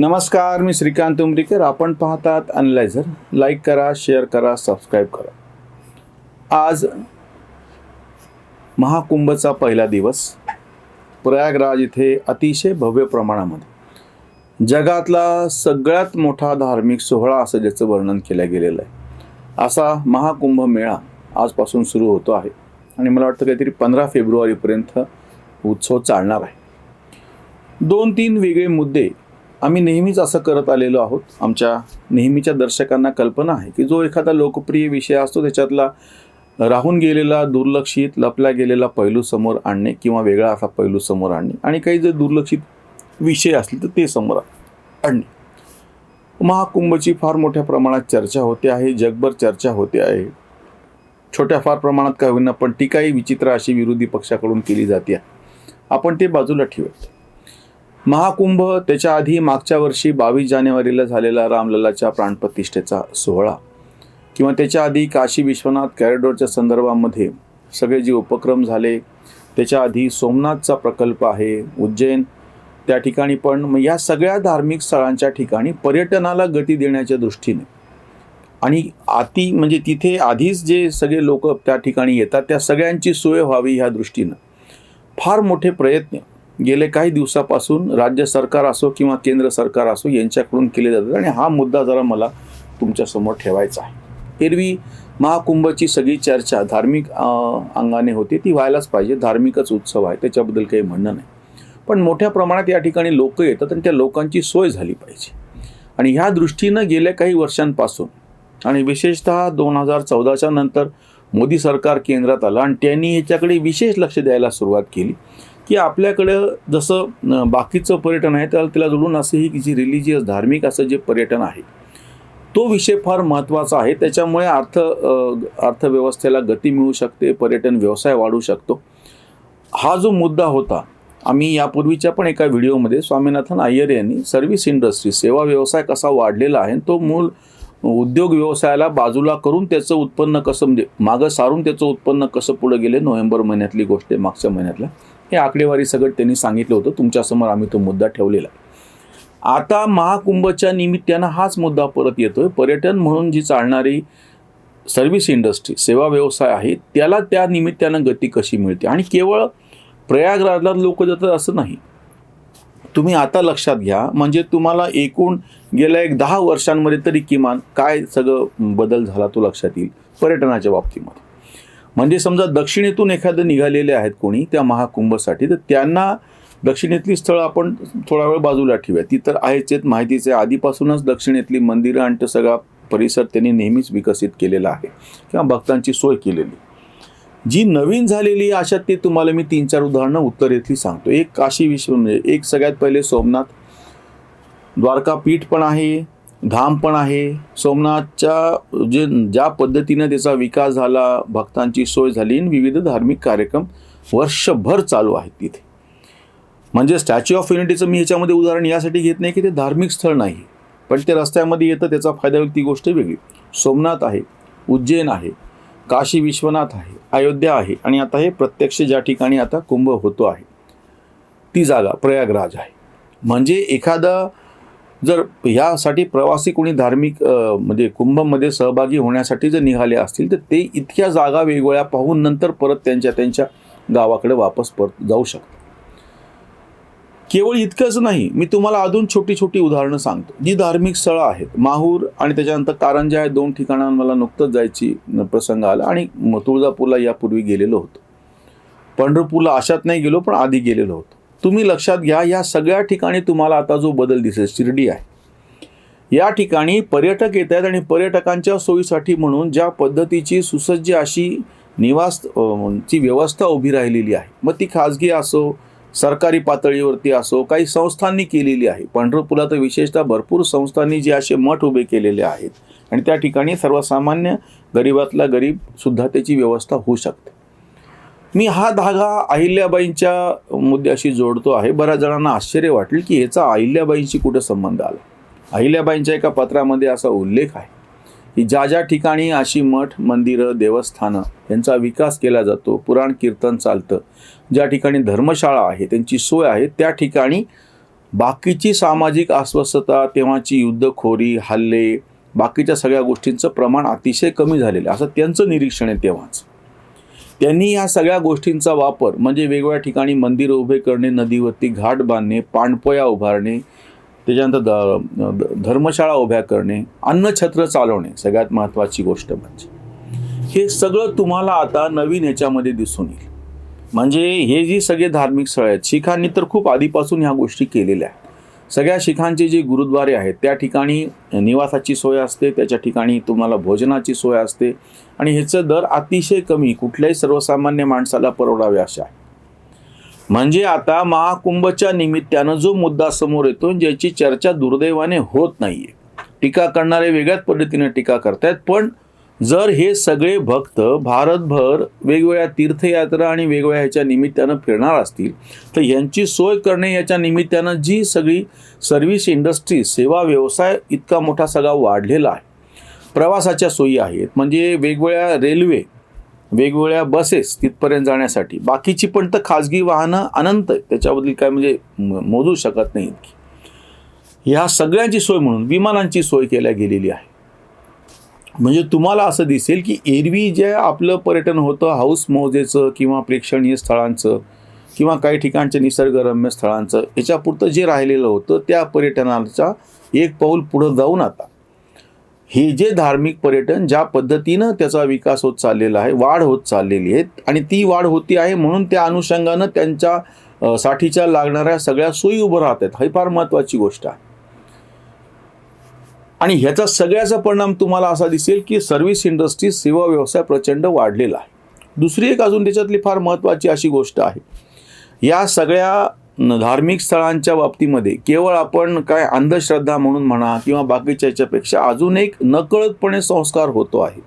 नमस्कार मी श्रीकांत उमरीकर. आपण पाहतात अनलायझर लाईक करा शेअर करा सबस्क्राईब करा. आज महाकुंभचा पहिला दिवस. प्रयागराज इथे अतिशय भव्य प्रमाणामध्ये. जगातला सगळ्यात मोठा धार्मिक सोहळा असं ज्याचं वर्णन केलं गेलेलं आहे. असा महाकुंभ मेळा आजपासून सुरू होतो आहे. आणि मला वाटतं काहीतरी पंधरा फेब्रुवारीपर्यंत उत्सव चालणार आहे. दोन तीन वेगळे मुद्दे आम्ही नेहमीच असं करत आलेलो आहोत. आमच्या नेहमीच्या दर्शकांना कल्पना आहे की जो एखादा लोकप्रिय विषय असतो त्याच्यातला राहून गेलेला दुर्लक्षित लपला गेलेला पैलू समोर आणणे किंवा वेगळा असा पैलू समोर आणणे आणि काही जर दुर्लक्षित विषय असले तर ते समोर आणणे. महाकुंभची फार मोठ्या प्रमाणात चर्चा होते आहे जगभर चर्चा होते आहे. छोट्या फार प्रमाणात काय होईना पण टीकाही विचित्र अशी विरोधी पक्षाकडून केली जाते आहे. आपण ते बाजूला ठेवत महाकुंभ त्याच्या आधी मागच्या वर्षी बावीस जानेवारीला झालेला रामललाच्या प्राणप्रतिष्ठेचा सोहळा. किंवा त्याच्या आधी काशी विश्वनाथ कॅरिडॉरच्या संदर्भामध्ये सगळे जे उपक्रम झाले त्याच्या आधी सोमनाथचा प्रकल्प आहे उज्जैन त्या ठिकाणी पण मग या सगळ्या धार्मिक स्थळांच्या ठिकाणी पर्यटनाला गती देण्याच्या दृष्टीने. आणि आती म्हणजे तिथे आधीच जे सगळे लोक त्या ठिकाणी येतात त्या सगळ्यांची सोय व्हावी ह्या दृष्टीनं. फार मोठे प्रयत्न. गेले काही दिवसापासून राज्य सरकार असो किंवा केंद्र सरकार असो यांच्याकडून केले जातात. आणि हा मुद्दा जरा मला तुमच्यासमोर ठेवायचा आहे. एरवी महाकुंभची सगळी चर्चा धार्मिक अंगाने होते. ती व्हायलाच पाहिजे. धार्मिकच उत्सव आहे. त्याच्याबद्दल काही म्हणणं नाही. पण मोठ्या प्रमाणात या ठिकाणी लोक येतात आणि त्या लोकांची सोय झाली पाहिजे. आणि ह्या दृष्टीनं गेल्या काही वर्षांपासून आणि विशेषतः दोन हजार चौदाच्या नंतर मोदी सरकार केंद्रात आलं आणि त्यांनी ह्याच्याकडे विशेष लक्ष द्यायला सुरुवात केली. की आपल्याकडं जसं बाकीचं पर्यटन आहे त्याला त्याला जोडून असं ही जी रिलिजियस धार्मिक असं जे पर्यटन आहे तो विषय फार महत्त्वाचा आहे. त्याच्यामुळे अर्थ अर्थव्यवस्थेला गती मिळू शकते पर्यटन व्यवसाय वाढू शकतो. हा जो मुद्दा होता आम्ही यापूर्वीच्या पण एका व्हिडिओमध्ये स्वामीनाथन अय्यर यांनी सर्व्हिस इंडस्ट्री सेवा व्यवसाय कसा वाढलेला आहे तो मूळ उद्योग व्यवसायाला बाजूला करून त्याचं उत्पन्न कसं म्हणजे मागं सारून त्याचं उत्पन्न कसं पुढं गेले नोव्हेंबर महिन्यातली गोष्ट आहे मागच्या महिन्यातल्या. हे आकडेवारी सगळं त्यांनी सांगितलं होतं. तुमच्यासमोर आम्ही तो मुद्दा ठेवलेला आहे. आता महाकुंभच्या निमित्तानं हाच मुद्दा परत येतोय. पर्यटन म्हणून जी चालणारी सर्व्हिस इंडस्ट्री सेवा व्यवसाय आहे त्याला त्या निमित्तानं गती कशी मिळते? आणि केवळ प्रयागराजला लोक जातात असं नाही. तुम्ही आता लक्षात घ्या म्हणजे तुम्हाला एकूण गेल्या एक दहा वर्षांमध्ये तरी किमान काय सगळं बदल झाला तो लक्षात येईल. पर्यटनाच्या बाबतीमध्ये. म्हणजे समजा दक्षिणेतून एखादं निघालेले आहेत कोणी त्या महाकुंभसाठी तर त्यांना दक्षिणेतली स्थळं आपण थोडा वेळ बाजूला ठेवूया. ती तर आहेच आहेत माहितीच आहे. आधीपासूनच दक्षिणेतली मंदिरं आणि तो सगळा परिसर त्यांनी नेहमीच विकसित केलेला आहे किंवा भक्तांची सोय केलेली. जी नवीन झालेली अशा ते तुम्हाला मी तीन चार उदाहरणं उत्तरेतली सांगतो. एक काशी विश्व म्हणजे एक सगळ्यात पहिले सोमनाथ. द्वारका पीठ पण आहे. धाम पण आहे. सोमनाथच्या जे ज्या पद्धतीनं त्याचा विकास झाला भक्तांची सोय झाली विविध धार्मिक कार्यक्रम वर्षभर चालू आहेत तिथे. म्हणजे स्टॅच्यू ऑफ युनिटीचं मी याच्यामध्ये उदाहरण यासाठी घेत नाही की ते धार्मिक स्थळ नाही पण ते रस्त्यामध्ये येतं त्याचा फायदा होईल ती गोष्ट वेगळी. सोमनाथ आहे उज्जैन आहे काशी विश्वनाथ आहे अयोध्या आहे आणि आता हे प्रत्यक्ष ज्या ठिकाणी आता कुंभ होतो आहे ती जागा प्रयागराज आहे. म्हणजे एखादा जर ह्यासाठी प्रवासी कोणी धार्मिक म्हणजे कुंभमध्ये सहभागी होण्यासाठी जर निघाले असतील तर ते इतक्या जागा वेगवेगळ्या पाहून नंतर परत त्यांच्या त्यांच्या गावाकडे वापस परत जाऊ शकतात. केवळ इतकंच नाही मी तुम्हाला अजून छोटी छोटी उदाहरणं सांगतो. जी धार्मिक स्थळं आहेत माहूर आणि त्याच्यानंतर कारंजा या दोन ठिकाणांना मला नुकतंच जायची प्रसंग आला आणि तुळजापूरला यापूर्वी गेलेलो होतो. पंढरपूरला अशात नाही गेलो पण आधी गेलेलो होतो. तुम्ही लक्षात घ्या या सगळ्या ठिकाणी तुम्हाला आता जो बदल दिसेल शिर्डी आहे. या ठिकाणी पर्यटक येत आहेत आणि पर्यटकांच्या सोयीसाठी म्हणून ज्या पद्धतीची सुसज्ज अशी निवास ची व्यवस्था उभी राहिलेली आहे. मग ती खाजगी असो सरकारी पातळीवरती असो काही संस्थांनी केलेली आहे. पंढरपूरला तर विशेषतः भरपूर संस्थांनी जे असे मठ उभे केलेले आहेत. आणि त्या ठिकाणी सर्वसामान्य गरीबातला गरीबसुद्धा त्याची व्यवस्था होऊ शकते. मी हा धागा अहिल्याबाईंच्या मुद्द्याशी जोडतो आहे. बऱ्याच जणांना आश्चर्य वाटेल की याचा अहिल्याबाईंशी कुठं संबंध आला? अहिल्याबाईंच्या एका पत्रामध्ये असा उल्लेख आहे की ज्या ज्या ठिकाणी अशी मठ मंदिरं देवस्थानं यांचा विकास केला जातो पुराण कीर्तन चालतं ज्या ठिकाणी धर्मशाळा आहे त्यांची सोय आहे त्या ठिकाणी बाकीची सामाजिक अस्वस्थता तेव्हाची युद्धखोरी हल्ले बाकीच्या सगळ्या गोष्टींचं प्रमाण अतिशय कमी झालेलं आहे. असं त्यांचं निरीक्षण आहे तेव्हाच. त्यांनी या सगळ्या गोष्टींचा वापर म्हणजे वेगवेगळ्या ठिकाणी मंदिर उभे करणे नदीवरती घाट बांधणे पाणपोया उभारणे त्याच्यानंतर द धर्मशाळा उभ्या करणे अन्नछत्र चालवणे सगळ्यात महत्त्वाची गोष्ट म्हणजे. हे सगळं तुम्हाला आता नवीन ह्याच्यामध्ये दिसून येईल. म्हणजे हे जी सगळे धार्मिक स्थळं आहेत शिखांनी तर खूप आधीपासून ह्या गोष्टी केलेल्या आहेत. सगळ्या शिखांचे जे गुरुद्वारे आहेत त्या ठिकाणी निवासाची सोय असते त्याच्या ठिकाणी तुम्हाला भोजनाची सोय असते आणि ह्याचं दर अतिशय कमी कुठल्याही सर्वसामान्य माणसाला परवडावे अशा आहे. म्हणजे आता महाकुंभच्या निमित्तानं जो मुद्दा समोर येतो ज्याची चर्चा दुर्दैवाने होत नाहीये. टीका करणारे वेगळ्याच पद्धतीने टीका करतायत पण जर हे सगळे भक्त भारतभर वेगवेगळ्या तीर्थयात्रा आणि वेगवेगळ्या ह्याच्या निमित्तानं फिरणार असतील तर यांची सोय करणे याच्या निमित्तानं जी सगळी सर्व्हिस इंडस्ट्री सेवा व्यवसाय इतका मोठा सगळा वाढलेला आहे. प्रवासाच्या सोयी आहेत म्हणजे वेगवेगळ्या रेल्वे वेगवेगळ्या बसेस तिथपर्यंत जाण्यासाठी. बाकीची पण तर खाजगी वाहनं अनंत त्याच्याबद्दल काय म्हणजे म- मोजू शकत नाही इतकी ह्या सगळ्यांची सोय म्हणून विमानांची सोय केल्या गेलेली आहे. म्हणजे तुम्हाला असं दिसेल की एरवी जे आपलं पर्यटन होतं हाऊस मौजेचं किंवा प्रेक्षणीय स्थळांचं किंवा काही ठिकाणच्या निसर्गरम्य स्थळांचं याच्यापुरतं जे राहिलेलं होतं त्या पर्यटनाचा एक पाऊल पुढं जाऊन आता. हे जे धार्मिक पर्यटन ज्या पद्धतीनं त्याचा विकास होत चाललेला आहे वाढ होत चाललेली आहे आणि ती वाढ होती आहे म्हणून त्या अनुषंगानं त्यांच्या साठीच्या लागणाऱ्या सगळ्या सोयी उभं राहत आहेत. ही फार महत्त्वाची गोष्ट आहे. आणि ह्याचा सगळ्याचा परिणाम तुम्हाला असा दिसेल की सर्व्हिस इंडस्ट्री सेवा व्यवसाय प्रचंड वाढलेला आहे. दुसरी एक अजून त्याच्यातली फार महत्त्वाची अशी गोष्ट आहे. या सगळ्या न- धार्मिक स्थळांच्या बाबतीमध्ये केवळ आपण काय अंधश्रद्धा म्हणून म्हणा किंवा बाकीच्या याच्यापेक्षा अजून एक नकळतपणे संस्कार होतो आहे.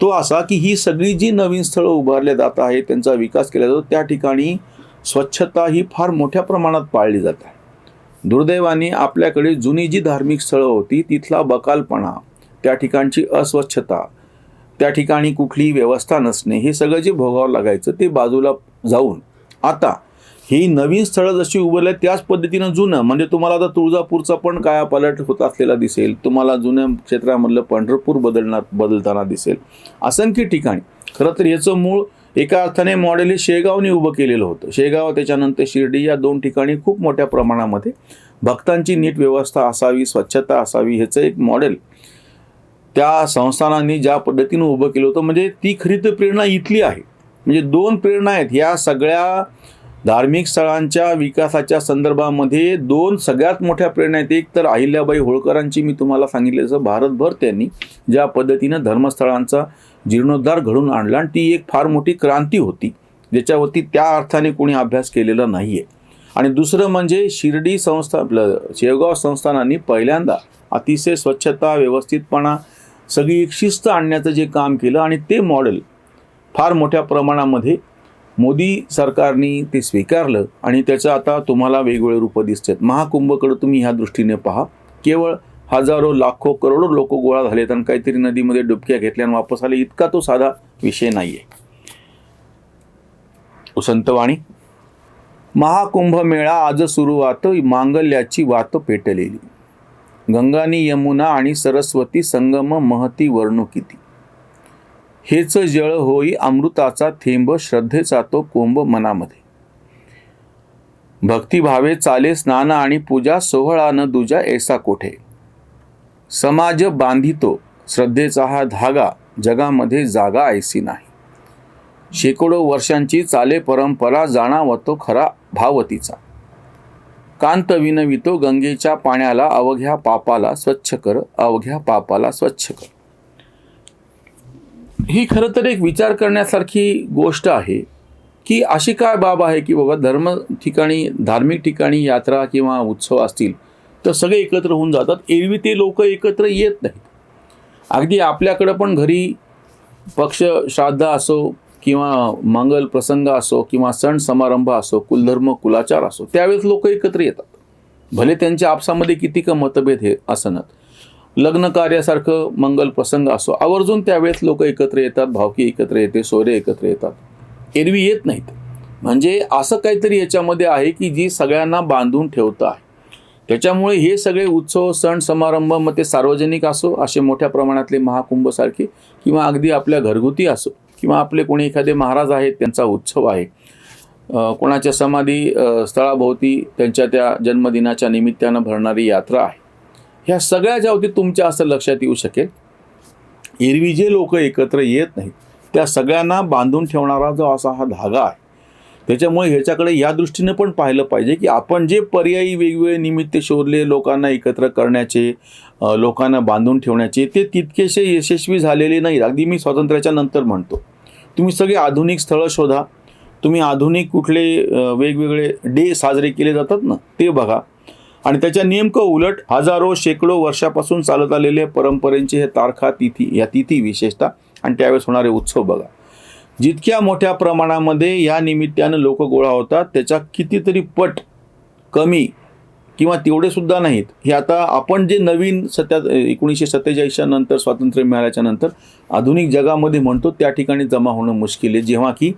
तो असा की ही सगळी जी नवीन स्थळं उभारल्या जात आहे त्यांचा विकास केला जातो त्या ठिकाणी स्वच्छता ही फार मोठ्या प्रमाणात पाळली जात आहे. दुर्दैवाने आपल्याकडे जुनी जी धार्मिक स्थळं होती तिथला बकालपणा त्या ठिकाणची अस्वच्छता त्या ठिकाणी कुठलीही व्यवस्था नसणे हे सगळं जे भोगावं लागायचं ते बाजूला जाऊन. आता ही नवीन स्थळं जशी उभारल्या त्याच पद्धतीनं जुनं म्हणजे तुम्हाला आता तुळजापूरचा पण कायापालट होत असलेला दिसेल तुम्हाला जुन्या क्षेत्रामधलं पंढरपूर बदलणार बदलताना दिसेल. असंख्य ठिकाणी. खरं तर याचं मूळ एका अर्थाने मॉडेल हे शेगावने उभं केलेलं होतं. शेगाव त्याच्यानंतर शिर्डी या दोन ठिकाणी खूप मोठ्या प्रमाणामध्ये भक्तांची नीट व्यवस्था असावी स्वच्छता असावी ह्याचं एक मॉडेल त्या संस्थानांनी ज्या पद्धतीनं उभं केलं होतं म्हणजे ती खरी तर प्रेरणा इथली आहे. म्हणजे दोन प्रेरणा आहेत. या सगळ्या धार्मिक स्थळांच्या विकासाच्या संदर्भामध्ये दोन सगळ्यात मोठ्या प्रेरणा आहेत. एक तर अहिल्याबाई होळकरांची मी तुम्हाला सांगितलं जसं भारतभर त्यांनी ज्या पद्धतीनं धर्मस्थळांचा जीर्णोद्धार घडून आणला आणि ती एक फार मोठी क्रांती होती. ज्याच्यावरती त्या अर्थाने कोणी अभ्यास केलेला नाही आहे आणि दुसरं म्हणजे शिर्डी संस्था आपलं शेवगाव संस्थानांनी पहिल्यांदा अतिशय स्वच्छता व्यवस्थितपणा सगळी एक शिस्त आणण्याचं जे काम केलं आणि ते मॉडेल फार मोठ्या प्रमाणामध्ये मोदी सरकारने ते स्वीकारलं आणि त्याचं आता तुम्हाला वेगवेगळे रूपं दिसतात. महाकुंभकडं तुम्ही ह्या दृष्टीने पहा. केवळ हजारो लाखो करोडो लोक गोळा झालेत आणि काहीतरी नदीमध्ये डुबक्या घेतल्या आणि वापस आले. इतका तो साधा विषय नाही आहे उसंतवाणी महाकुंभ मेळा आज सुरुवात मांगल्याची वात पेटलेली. गंगानी यमुना आणि सरस्वती संगम महती वर्णुकिती हेच जळ होई अमृताचा थेंब श्रद्धेचा तो कोंब मनामध्ये. भक्तिभावे चाले स्नान आणि पूजा सोहळा न दुजा ऐसा कोठे. समाज बांधितो श्रद्धेचा हा धागा जगामध्ये जागा ऐसी नाही. शेकडो वर्षांची चाले परंपरा जाणावतो खरा भावतीचा. कांत विनवितो गंगेच्या पाण्याला अवघ्या पापाला स्वच्छ कर अवघ्या पापाला स्वच्छ कर. ही खरं तर एक विचार करण्यासारखी गोष्ट आहे की अशी काय बाब आहे की बाबा धर्म ठिकाणी धार्मिक ठिकाणी यात्रा किंवा उत्सव असतील तर सगळे एकत्र होऊन जातात. एरवी ते लोक एकत्र येत नाहीत. अगदी आपल्याकडं पण घरी पक्ष श्राद्ध असो किंवा मंगल प्रसंग असो किंवा सण समारंभ असो कुलधर्म कुलाचार असो त्यावेळेस लोक एकत्र येतात. भले त्यांच्या आपसामध्ये किती का मतभेद हे असनत लग्न कार्यासारखं मंगल प्रसंग असो. आवर्जून त्यावेळेस लोक एकत्र येतात भावकी एकत्र येते सोयरे एकत्र येतात. एरवी येत नाहीत. म्हणजे असं काहीतरी याच्यामध्ये आहे की जी सगळ्यांना बांधून ठेवतं आहे. त्याच्यामुळे हे सगळे उत्सव सण समारंभ मग ते सार्वजनिक असो असे मोठ्या प्रमाणातले महाकुंभसारखे किंवा अगदी आपल्या घरगुती असो किंवा आपले कोणी एखादे महाराज आहेत त्यांचा उत्सव आहे. कोणाच्या समाधी स्थळाभोवती त्यांच्या त्या जन्मदिनाच्या निमित्तानं भरणारी यात्रा आहे. ह्या सगळ्या ज्या होती तुमच्या असं लक्षात येऊ शकेल. एरवी जे लोक एकत्र येत नाहीत त्या सगळ्यांना बांधून ठेवणारा जो असा हा धागा आहे त्याच्यामुळे ह्याच्याकडे या दृष्टीने पण पाहिलं पाहिजे की आपण जे पर्यायी वेगवेगळे निमित्त शोधले लोकांना एकत्र करण्याचे लोकांना बांधून ठेवण्याचे ते तितकेसे यशस्वी झालेले नाहीत. अगदी मी स्वातंत्र्याच्या नंतर म्हणतो. तुम्ही सगळे आधुनिक स्थळं शोधा. तुम्ही आधुनिक कुठले वेगवेगळे डे साजरे केले जातात ना ते बघा. आणि त्याच्या नेमकं उलट हजारो शेकडो वर्षापासून चालत आलेले परंपरेंचे हे तारखा तिथी या तिथी विशेषतः. आणि त्यावेळेस होणारे उत्सव बघा. जितक्या मोठ्या प्रमाणामध्ये या निमित्तानं लोक गोळा होतात त्याच्या कितीतरी पट कमी किंवा तेवढे सुद्धा नाहीत. हे आता आपण जे नवीन सत्या एकोणीसशे सत्तेचाळीसच्या नंतर स्वातंत्र्य मिळाल्याच्या नंतर आधुनिक जगामध्ये म्हणतो त्या ठिकाणी जमा होणं मुश्किल आहे. जेव्हा की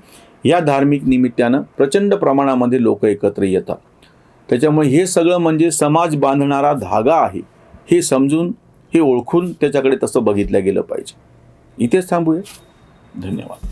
या धार्मिक निमित्तानं प्रचंड प्रमाणामध्ये लोक एकत्र येतात. त्याच्यामुळे हे सगळं म्हणजे समाज बांधणारा धागा आहे. हे समजून हे ओळखून त्याच्याकडे तसं बघितलं गेलं पाहिजे. इथेच थांबूया. धन्यवाद.